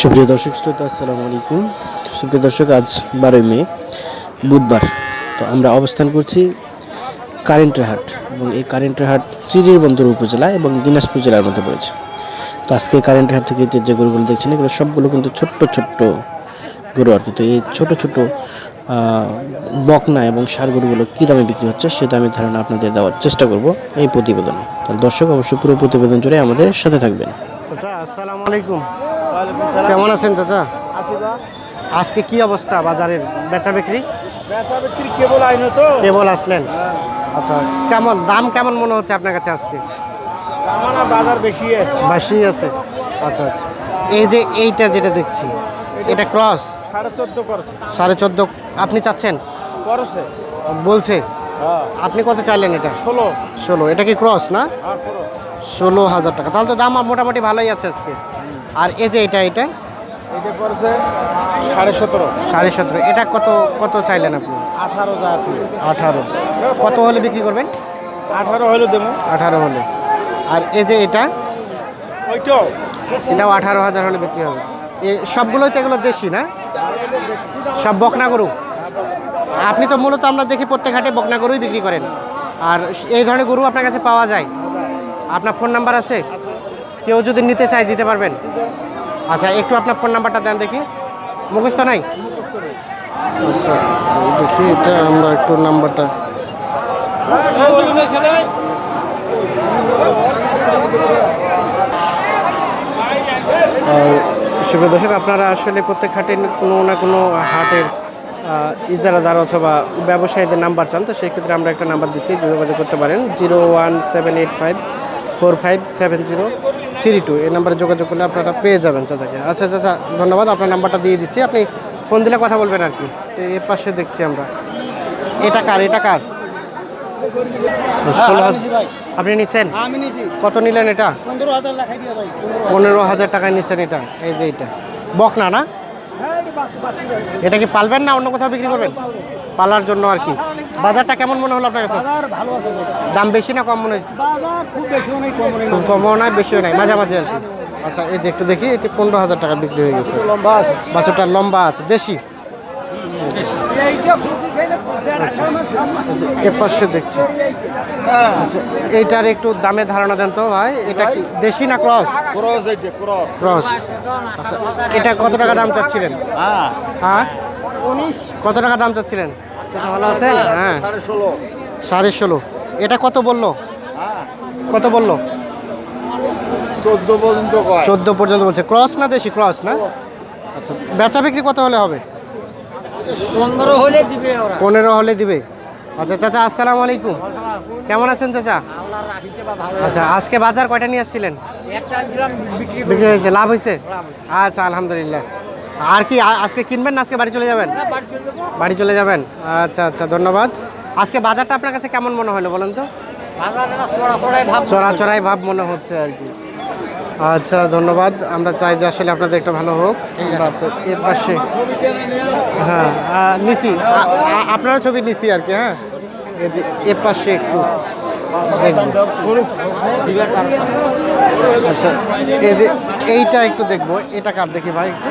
সুপ্রিয় দর্শক, শ্রোতা, আসসালামু আলাইকুম। সুপ্রিয় দর্শক, আজ বারোই মে, বুধবার। তো আমরা অবস্থান করছি কারেন্টের হাট এবং এই কারেন্টের হাট চিরির বন্দর উপজেলা এবং দিনাজপুর জেলার মধ্যে পড়েছে। তো আজকে কারেন্টের হাট থেকে যে যে গরুগুলো দেখছেন, এগুলো সবগুলো কিন্তু ছোট্ট ছোট্ট গরু আর কি। তো এই ছোট ছোট বকনা এবং সার গরুগুলো কী দামে বিক্রি হচ্ছে সে দামের ধারণা আপনাদের দেওয়ার চেষ্টা করব এই প্রতিবেদনে। তাহলে দর্শক, অবশ্যই পুরো প্রতিবেদন জুড়ে আমাদের সাথে থাকবেন। চাচা, আসসালামু আলাইকুম। কেমন আছেন চাচা? আজকে কি অবস্থা বাজারের? বেচা বিক্রি? কেবল কেবল আসলেন? আচ্ছা কেমন, দাম কেমন মনে হচ্ছে আপনার কাছে আজকে? বাজার বেশি আছে। বাসি আছে আচ্ছা আচ্ছা। এই যে এইটা যেটা দেখছি, এটা ক্রস? সাড়ে চোদ্দ সাড়ে চোদ্দ আপনি চাচ্ছেন? বলছে। আপনি কত চাইলেন এটা? ষোলো। ষোলো। এটা কি ক্রস না? ষোলো হাজার টাকা। তাহলে তো দাম মোটামুটি ভালোই আছে আজকে। আর এই যে এটা এটা? এটা পড়ছে সাড়ে সতেরো। সাড়ে সতেরো। এটা কত কত চাইলেন আপনি? আঠারো আঠারো। কত হলে বিক্রি করবেন? আঠারো হইল দেবো। আঠারো হলে। আর এই যে এটা? এটাও আঠারো হাজার হলে বিক্রি হবে। এ সবগুলোই তো এগুলো দেশি না? সব বকনা গরু? আপনি তো মূলত আমরা দেখি প্রত্যেক হাটে বকনা গরুই বিক্রি করেন। আর এই ধরনের গরু আপনার কাছে পাওয়া যায়? আপনার ফোন নাম্বার আছে? কেউ যদি নিতে চায় দিতে পারবেন। আচ্ছা একটু আপনার ফোন নাম্বারটা দেন দেখি। মুখস্থ নাই? আচ্ছা দেখি এটা আমরা একটু নাম্বারটা সুপ্রিয় দর্শক আপনারা আসলে প্রত্যেক হাটের কোনো না কোনো হাটের ইজারাদার অথবা ব্যবসায়ীদের নাম্বার চান তো সেই ক্ষেত্রে আমরা একটা নাম্বার দিচ্ছি যোগাযোগ করতে পারেন zero one seven eight five four five seven zero three two এই নাম্বারে যোগাযোগ করলে আপনারা পেয়ে যাবেন চাচাকে। আচ্ছা চাচা ধন্যবাদ আপনার নাম্বারটা দিয়ে দিচ্ছি। আপনি ফোন দিলে কথা বলবেন আর কি। এর পাশে দেখছি আমরা। এটা কার এটা কার? আপনি নিচ্ছেন? কত নিলেন এটা? পনেরো হাজার টাকায় নিচ্ছেন এটা। এই যে এটা। বকনা না? হ্যাঁ এটা কি পালবেন না অন্য কোথাও বিক্রি করবেন? পালার জন্য আর কি। বাজারটা কেমন মনে হলো আপনার কাছে? বাজার ভালো আছে দাম বেশি না কম মনে হয়েছে? বাজার খুব বেশিও নেই কম নেই। খুব কমও নয় বেশিও নাই মাঝামাঝি আর কি। আচ্ছা এই যে একটু দেখি এটি পনেরো হাজার টাকা বিক্রি হয়ে গেছে। লম্বা আছে। বাছুরটা লম্বা আছে দেশি? এইটা ফুটি খাইলে আমার সামনে। এই যে এ পাশে দেখছি। আচ্ছা এইটার একটু দামে ধারণা দেন তো ভাই এটা কি দেশি না ক্রস? Cross cross. ক্রস। আচ্ছা এটা কত টাকা দাম চাচ্ছিলেন? হ্যাঁ। হ্যাঁ? কত টাকা দাম চাচ্ছিলেন? ভালো আছেন? হ্যাঁ। সাড়ে ষোলো। এটা কত বলল? হ্যাঁ। কত বলল? চোদ্দ পর্যন্ত কয়। চোদ্দ পর্যন্ত বলছে। ক্রস না দেশি? ক্রস না? আচ্ছা বেচা বিক্রি কত হলে হবে? পনেরো হলে দিবে পনেরো হলে দিবে। আচ্ছা চাচা আসসালামু আলাইকুম। কেমন আছেন চাচা? আচ্ছা আজকে বাজার কয়টা নিয়ে আসছিলেন? বিক্রি হয়েছে? লাভ হয়েছে। আচ্ছা আলহামদুলিল্লাহ। আর কি আজকে কিনবেন না আজকে বাড়ি চলে যাবেন? বাড়ি চলে যাব। বাড়ি চলে যাবেন? আচ্ছা আচ্ছা ধন্যবাদ। আজকে বাজারটা আপনার কাছে কেমন মনে হলো বলেন তো? চড়াচড়াই ভাব মনে হচ্ছে আর কি। আচ্ছা ধন্যবাদ। আমরা চাই যে আসলে আপনাদের একটু ভালো হোক। এর পাশে। হ্যাঁ নিছি আ- আ- আপনারও ছবি নিছি আর কি হ্যাঁ? এর পাশে একটু। আচ্ছা এই যে এইটা একটু দেখব। এটা কার দেখি ভাই একটু।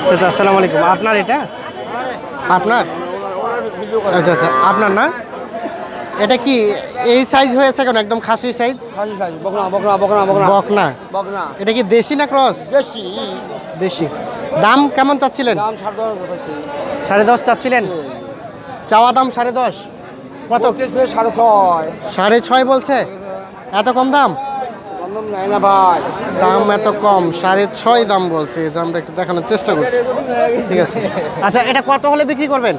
আচ্ছা আচ্ছা, আসসালামু আলাইকুম। আপনার এটা? আপনার? আচ্ছা আচ্ছা আপনার না? এটা কি এই সাইজ হয়েছে কেন? একদম খাসি সাইজ বকনা এটা কি দেশি না ক্রস দেশি। দাম কেমন চাচ্ছিলেন? সাড়ে দশ চাচ্ছিলেন? চাওয়া দাম সাড়ে দশ? কত? সাড়ে ছয়। সাড়ে ছয় বলছে? এত কম দাম? বন্ধন না ভাই। দাম এত কম সাড়ে ছয় দাম বলছে যে আমরা একটু দেখানোর চেষ্টা করছি। ঠিক আছে। আচ্ছা এটা কত হলে বিক্রি করবেন?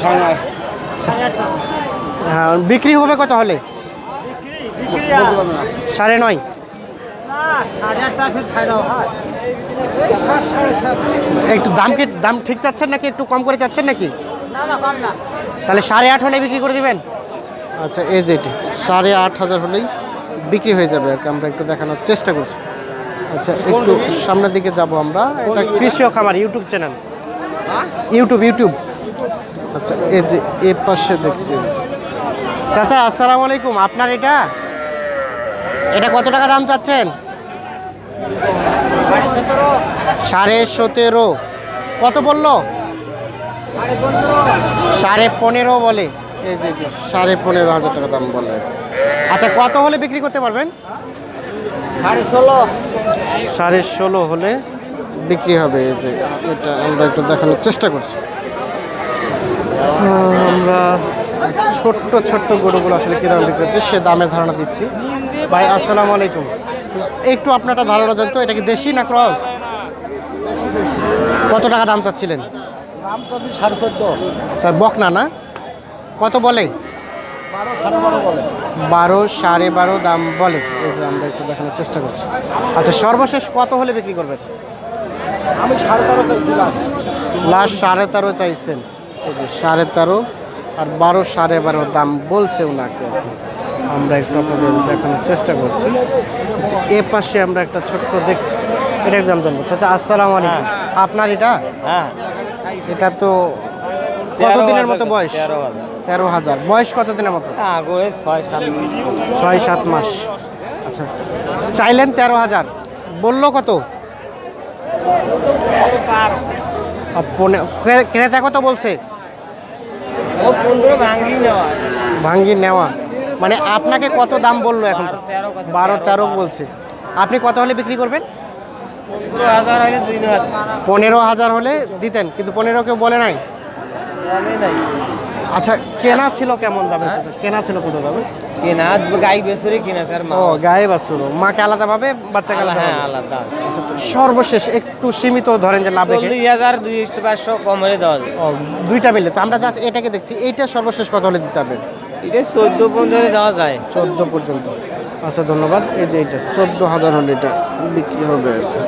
সাড়ে হ্যাঁ বিক্রি হবে কত হলে? সাড়ে নয়। একটু দাম কি দাম ঠিক চাচ্ছেন নাকি? একটু কম করে চাচ্ছেন নাকি? তাহলে সাড়ে আট হলে বিক্রি করে দিবেন? আচ্ছা এই যেটি সাড়ে আট হাজার হলেই বিক্রি হয়ে যাবে আর কি আমরা একটু দেখানোর চেষ্টা করছি। আচ্ছা একটু সামনের দিকে যাব আমরা। এটা কৃষি খামার ইউটিউব চ্যানেল ইউটিউব ইউটিউব আচ্ছা এই যে এ পাশে দেখছি। চাচা আসসালামু আলাইকুম। আপনার এটা? এটা কত টাকা দাম চাচ্ছেন? সাড়ে সতেরো। কত বলল? সাড়ে পনেরো বলে। এই যে সাড়ে পনেরো হাজার টাকা দাম বলে। আচ্ছা কত হলে বিক্রি করতে পারবেন? সাড়ে ষোলো। সাড়ে ষোলো হলে বিক্রি হবে। এই যে এটা আমরা একটু দেখানোর চেষ্টা করছি। আমরা ছোট্ট ছোট্ট গরুগুলো আসলে কী দাম বিক্রি হচ্ছে সে দামের ধারণা দিচ্ছি। ভাই আসসালামু আলাইকুম। একটু আপনারটা ধারণা দেন তো এটা কি দেশি না ক্রস? কত টাকা দাম চাচ্ছিলেন? স্যার বকনা না? কত বলে? বারো সাড়ে বারো দাম বলে। এই যে আমরা একটু দেখানোর চেষ্টা করছি। আচ্ছা সর্বশেষ কত হলে বিক্রি করবেন? আমি সাড়ে তেরো চাইছি লাস্ট লাস্ট সাড়ে তেরো চাইছেন। এই যে সাড়ে তেরো আর বারো সাড়ে বারো দাম বলছে ওনাকে আমরা একটু আপনাদের দেখানোর চেষ্টা করছি। যে এ পাশে আমরা একটা ছোট্ট দেখছি। এটা একদম জানব। আচ্ছা আসসালামু আলাইকুম। আপনার এটা? হ্যাঁ। এটা তো কত দিনের মতো বয়স? তেরো হাজার। বয়স কত দিনের মতো ছয় সাত মাস। আচ্ছা চাইলেন তেরো হাজার। বলল কত? ক্রেতা কত বলছে? ভাঙ্গি নেওয়া। মানে আপনাকে কত দাম বলল এখন? বারো তেরো বলছে। আপনি কত হলে বিক্রি করবেন? পনেরো হাজার হলে দিতেন কিন্তু পনেরো কেউ বলে নাই? আচ্ছা কেনা ছিল কেমন দামে কেনা ছিল কত দামে? কিনা গাই বেসরে কিনা স্যার ও গায়ে বাছুর মাকে আলাদাভাবে বাচ্চাকে আলাদা হ্যাঁ আলাদা। আচ্ছা সর্বশেষ একটু সীমিত ধরেন যে লাভ রেখে। চল্লিশ হাজার দুই পাঁচশো কম হলে দেওয়া ও দুইটা মিলে। তো আমরা জাস্ট এটাকে দেখছি এইটা সর্বশেষ কত হলে দিতে হবে? এটা চোদ্দ পনেরো দেওয়া যায়। চোদ্দ পর্যন্ত। আচ্ছা ধন্যবাদ। এই যে এটা চোদ্দ হাজার হলে এটা বিক্রি হবে আর কি।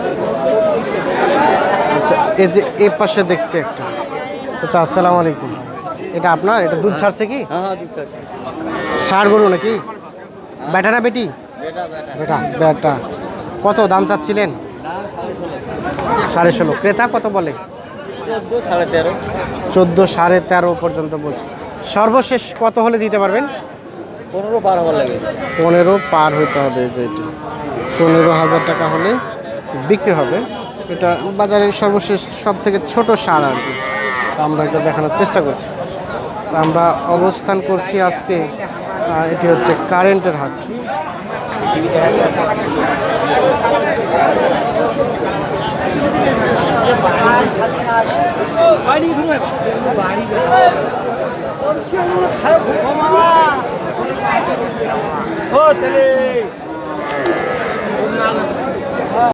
আচ্ছা এই যে এ পাশে দেখছি একটা। আচ্ছা আসসালামু আলাইকুম। এটা আপনার? এটা দুধ ছাড়ছে কি? সার হ্যাঁ দুশো ষাড় গরু নাকি? বেটা না বেটি? বেটা বেটা কত দাম চাচ্ছিলেন? সাড়ে ষোলো। ক্রেতা কত বলে? চোদ্দ সাড়ে তেরো। চোদ্দ সাড়ে তেরো পর্যন্ত বলছে। সর্বশেষ কত হলে দিতে পারবেন? পনেরো পার হবার লাগে। পনেরো পার হতে হবে যে এটি। পনেরো হাজার টাকা হলে বিক্রি হবে। এটা বাজারের সর্বশেষ সব থেকে ছোট সার আর কি। আমরা এটা দেখানোর চেষ্টা করছি। আমরা অবস্থান করছি আজকে এটি হচ্ছে কারেন্টের হাট।